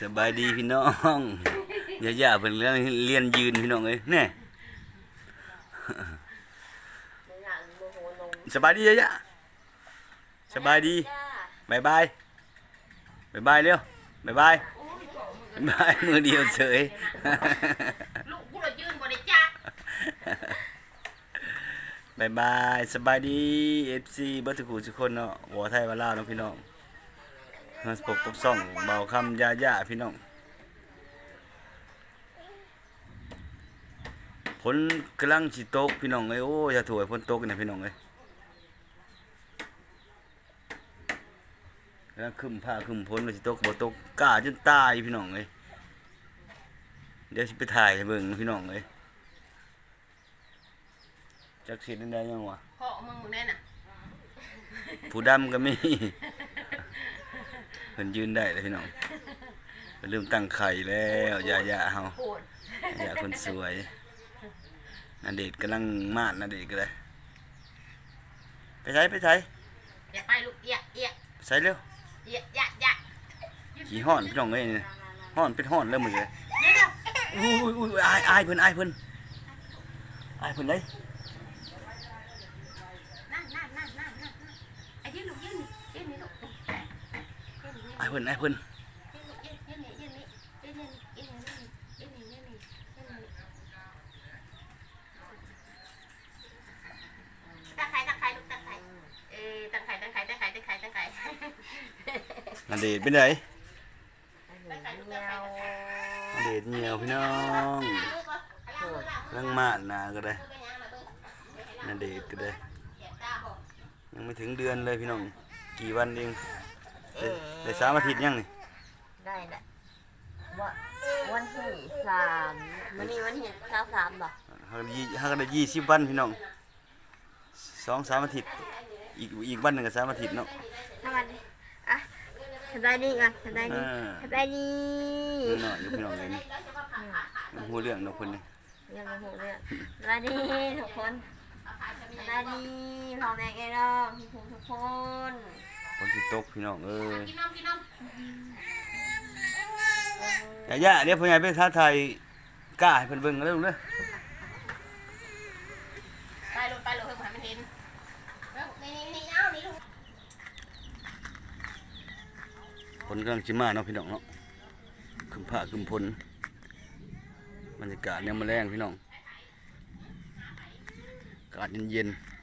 สบายดีพี่น้องย่าย่าเพิ่นเรียนเรียนยืนพี่น้องเอ้ยแน่สบายดีย่าย่าสบายดีบายบายบายบายเร็วบายบายบายมือเดียวเฉยลูกกูเลยยืนบ่ได้จักบายบายสบายดี FC เบิดทุกผู้ทุกคนเนาะหัวไทยวาลาเนาะพี่น้อง มาพบกับซ่องเบาคำยาย่าพี่น้องฝนกำลังสิตกพี่น้องเอ้ยโอ้ยอย่าถวยฝนตกนะพี่น้องเอ้ยกำลังคึมผ้าคึมฝนว่าสิตกบ่ตกกล้าจนตายพี่น้องเอ้ยเดี๋ยวสิไปถ่ายให้เบิ่งพี่น้องเอ้ยจักสิได้ยังวะพ่อมึงมึงแน่น่ะผู้ดำก็มี เพิ่นยืนได้เลยพี่น้องเพิ่นลืมตั้งไข่แล้วอย่าอย่าเฮาโหดอย่าคนสวยนาเดชน์กำลังมาดนาเดชน์ก็ได้ไปใช้ไปใช้อย่าไปลูกเอียเอียไปใช้เร็วเอียยะยะขี่ห้อนพี่น้องเอ้ยนี่ห้อนเป็นห้อนเริ่มมือเลยเดี๋ยวเดี๋ยวอุ้ยอุ้ยอุ้ยอายอายเพิ่นอายเพิ่นอายเพิ่นเลย ไอ้เพิ่นไอ้เพิ่นอันเดดเป็นไงอันเดดเหนียวพี่น้องร่างมาดนาก็ได้อันเดดก็ได้ ยังไม่ถึงเดือนเลยพี่น้อง กี่วันเอง ได้ได้สามอาทิตย์ยังนี่ได้แหละว่าวันที่สามวันนี้วันที่เก้าสามบ่ฮักได้ยี่ฮักได้ยี่สิบวันพี่น้องสองสามอาทิตย์อีกอีกวันหนึ่งก็สามอาทิตย์เนาะสวัสดีอะสบายดีก่อนสบายดีอ่าสบายดีนิดหน่อยอยู่พี่น้องเลยนี่ยังหัวเรื่องเนาะคนนี่ยังไม่หูเรื่องสบายดีทุกคนสบายดีพ่อแม่แกน้องทุกคนทุกค นคนที่ตกพี่น้องเอ้ยกินนมกินนมอย่าย่าเดี๋ยวพ่อใหญ่ไปท้าทายกล้าให้เพิ่นเบิ่งเร็วเด้อไปลูกไปลูกให้ผมให้มันเห็นเร็วนี่นี่นี่เอานี่ลูกคนกำลังสิมาเนาะพี่น้องเนาะคึมผ้าคึมพลบรรยากาศเนี่ยามมาแรงพี่น้องอากาศเย็นๆ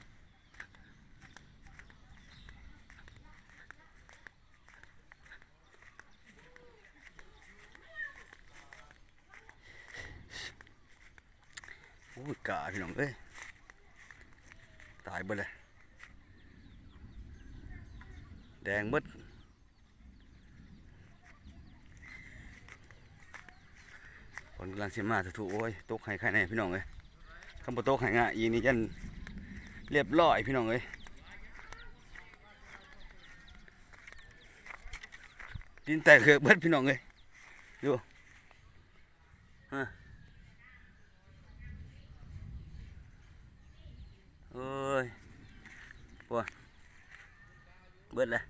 อ้ยกาพี่น้องเอ้ยตายเบิดเลยแดงเบิดฝนกำลังสิมาถูกๆโอ้ยตกไห้ไข่ในพี่น้องเอ้ยคำว่าตกไห้ง่ายอีนี่ยันเรียบร้อยพี่น้องเอ้ยดินแตกเหือกเบิดพี่น้องเอ้ยดูฮะโอ้ย ปวดเบิดเลย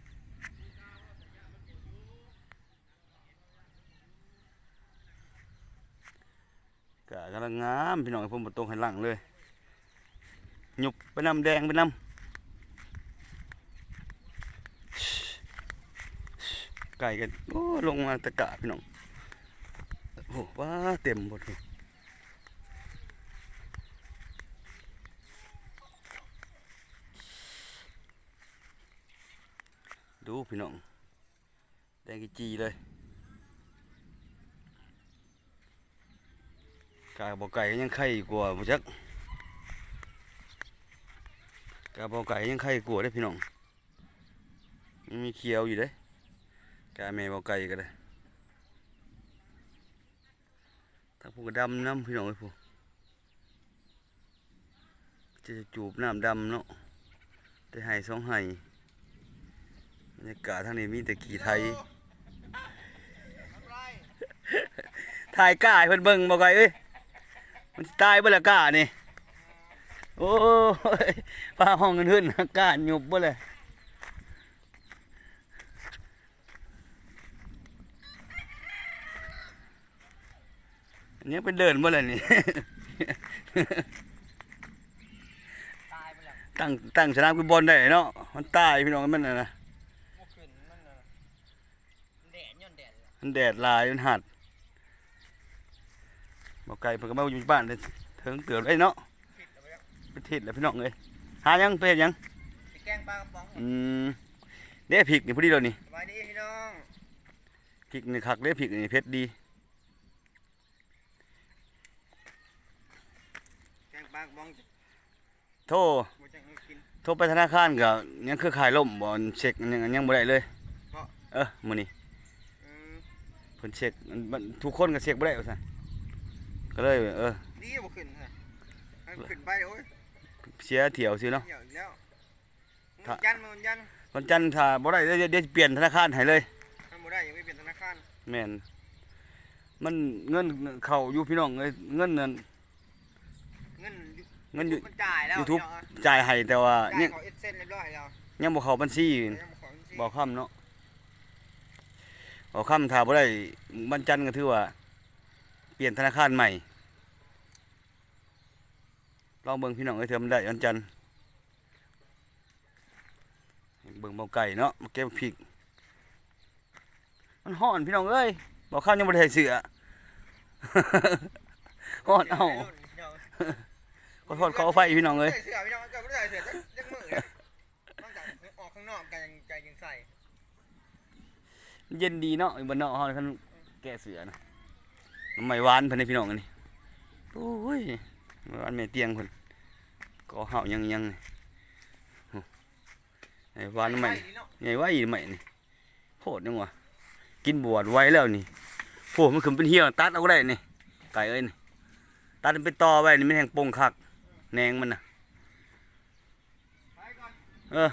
กะกำลังงามพี่น้องผมบ่ตรงให้หลังเลย หยุบไปน้ำแดงไปน้ำไก่กันโอ้ลงมาตะกะพี่น้องโอ้ว้าเต็มหมดเลย พี่น้องแดงกีจีเลยกาบอกไก่ยังไข่กลัวาบ่จักกาบอกไก่ยังไข่กลัวได้พี่น้องมีเขียวอยู่เด้กาแม่บอกไก่ก็ได้ถ้าพวกดำน้ำพี่น้องไอ้พวกจะจูบน้ำดำเนาะได้ไห้สองห้บ รรยากาศทางนี้มีแต่ขี่ไทยถ่ายกล้าเพิ่นเบิ่งบอกไกเอ้ยมันตายบ่ละกล้านี่โอ้ยพาห้องกันขึ้นกล้าหยุบบ่เลยอันนี้เป็นเดินบ่ล่ะนี่ตายไปแล้วตั้งตั้งสนามฟุตบอลได้เนาะมันตายพี่น้องมันน่ะนะ เมื่อคืนมันน่ะแดดย้อนแดดเลย มันแดดลายมันหัดบ่ไกลเพิ่นก็มาอยู่บ้านเลยถึงเกือบได้เนาะผิดเอาไปแล้วไปทิศแล้วพี่น้องเอ้ยหายังไปเฮ็ดหยังไปแกล้งปลากระป๋องอืมเด้พริกนี่พอดีแล้วนี่สบายดีพี่น้องพริกนี่คักเด้พริกนี่เผ็ดดีแกล้งปลากระป๋องจะโทรบ่จังให้กินโทรไปธนาคารก็ยังคือขายล่มบ่เช็คยังยังบ่ได้เลยเพราะเออมื้อนี้อืม เพิ่นเช็คมันมันทุกคนก็เช็คบ่ได้ว่าซั่นก็เลยเออดีบ่ขึ้นฮะให้ขึ้นไปโอ้ยเสียเที่ยวซื่อเนาะเหี่ยวอีกแล้วถ้ามันยันมันยันวันจันทร์ถ้าบ่ได้เดี๋ยวเดี๋ยวเปลี่ยนธนาคารให้เลยทำบ่ได้ยังไม่เป็นธนาคารแม่นมันเงินเข้าอยู่พี่น้องเอ้ยเงินนั่นเงินเงินอยู่มันจ่ายแล้ว YouTube พี่น้องอะจ่ายให้แต่ว่าจ่ายยังเขาเอสเซ็นเรียบร้อยแล้วยังบ่เข้าบัญชียังบ่ขอบัญชีบ่ค้ำ เนาะบ่ค้ำถ้าบ่ได้วันจันทร์ก็ถือว่า เปลี่ยนธนาคารใหม่ลองเบิ่งพี่น้องเอ้ยเถื่อมันได้วันจันทร์เบิ่งเบาไก่เนาะมาเก็บพริก มันฮ้อนพี่น้องเอ้ยบ่ค้ำยังบ่ได้ใส่เสื้อฮ้อนเอ้าขอโทษขออภัยพี่น้องเอ้ยใส่เสื้อพี่น้องก็บ่ได้ใส่เสื้อจักมื้อเลยนอกจากออกข้างนอกกันยังใจยังใส่ เย็นดีเนาะบนเนาะเฮาคันแก้เสือนะน้ำไม่หวานเพิ่นให้พี่น้องอันนี้โอ้ยไม้หวานแม่เตียงเพิ่นก็เฮายังยังไอ้หวานใหม่ดีเนาะใหญ่ไว้ใหม่นี่โพดจังวะกินบวชไว้แล้วนี่โพดมันขึ้นเป็นเหี่ยวตัดเอาได้นี่ไก่เอ้ยนี่ตัดเป็นตอไว้นี่มันแหงปงคักแหนงมันน่ะเออ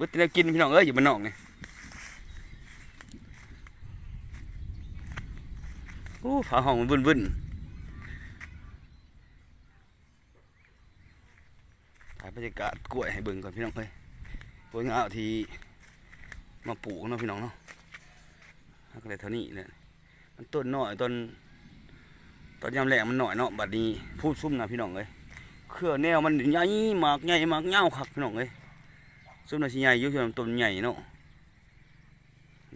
วัดแล้วกินพี่น้องเอ้ยอยู่บ้านนอกไงโอ้ฝาห้องมันวุ่นๆถ่ายบรรยากาศกล้วยให้เบิ่งก่อนพี่น้องเอ้ยกล้วยงาที่มาปลูกเนาะพี่น้องเนาะก็เลยเท่านี้เลยมันต้นน้อยต้นตอนยามแรกมันหน่อยเนาะบัดนี้พูดซุ่มนะพี่น้องเอ้ยเครือแนวมันใหญ่มากใหญ่มากเงาวคักพี่น้องเอ้ย ส่วนน่ะสิใหญ่อยู่ส่วนต้นใหญ่เนาะ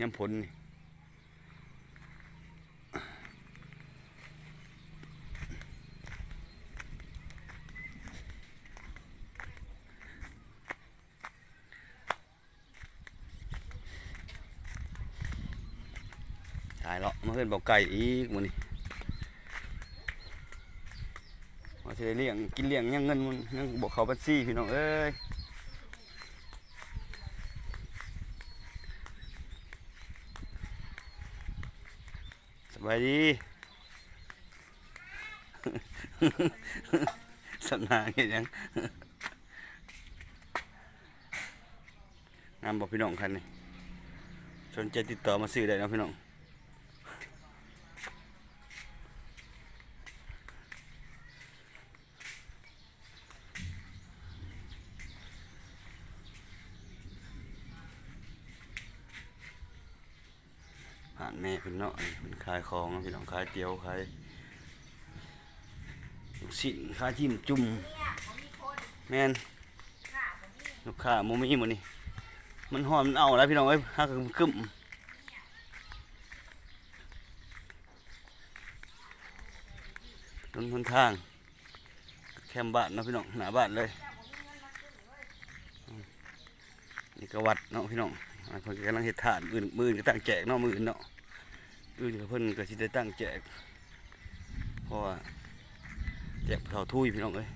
ยามผลนี่ตายแล้วมาเพิ่นบอกไก่อีกมื้อนี้ว่าสิได้เลี้ยงกินเลี้ยงยังเงินมันยังบอกเขาบัญชีพี่น้องเอ้ย บายดีสำนางเห็นยังงามบอกพี่น้องคันนี่สนใจติดต่อมาซื้อได้นะพี่น้อง ผ่านแม่เป็นเนาะเป็น ของพี่น้องขายเตียวขายลูกชิ้นขายจิ้มจุ่มแม่นลูกค้าโมมี่หมดนี่มันหอมมันเอาแล้วพี่น้องเอ้ยฮักกึมกึมถนนหนทาง แคมบ้านเนาะพี่น้องหน้าบ้านเลยนี่กวัดเนาะพี่น้องอ่าเพิ่นกำลังเฮ็ดฐานอื่นมืออื่นก็ตั้งแจกเนาะมืออื่นเนาะ อื่นก็เพิ่นก็สิได้ตั้งแจกเพราะว่าแจกเท่าทุยพี่น้องเอ้ย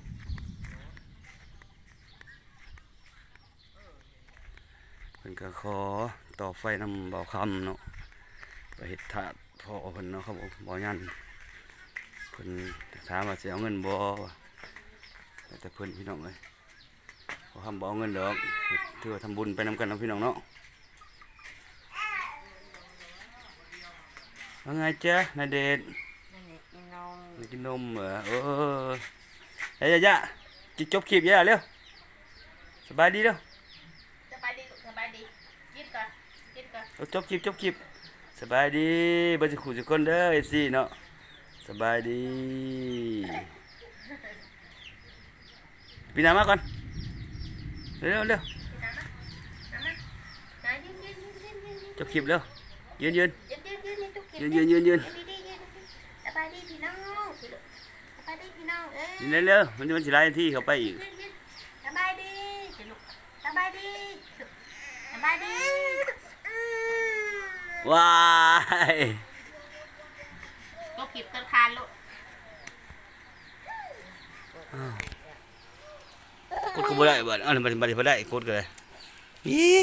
เพิ่นก็ขอต่อไฟนำเบาคำเนาะก็เฮ็ดถาดพอเพิ่นเนาะครับผมบ่ยันเพิ่นถามว่าสิเอาเงินบ่แต่เพิ่นพี่น้องเอ้ยบ่คำบ่เอาเงินดอกเฮ็ดถือว่าทำบุญไปนำกันเนาะพี่น้องเนาะ ว่าไงจ๊ะนาเดชน์นั่นแหละกินนมมากินนมเหรอเออเฮ้ยย่าจิจบคลิปย่าเร็วสบายดีเร็วสบายดีลูกสบายดียืดก่อนยืดก่อนเอาจบคลิปจบคลิปสบายดีเบ่สิขู่ทุกคนเด้อ FC เนาะสบายดีพี่นามาก่อนเร็วๆเร็วไหนยืนยืนยืนยืนยืนยืนจบคลิปเร็วยืนยืน ยืนยืนยืนในตู้เก็บยืนยืนยืนยืนดีดียืนสบายดีพี่น้องพี่ลูกสบายดีพี่น้องเอ้ยยืนเร็วๆมันจะมันสิหลายนาทีเข้าไปอีกยืนยืนสบายดีพี่ลูกสบายดีสบายดีว้ายก็เก็บต้นคานลูกกดก็บ่ได้บัดเอ้าบัดบัดบ่ได้กดก็ได้นี่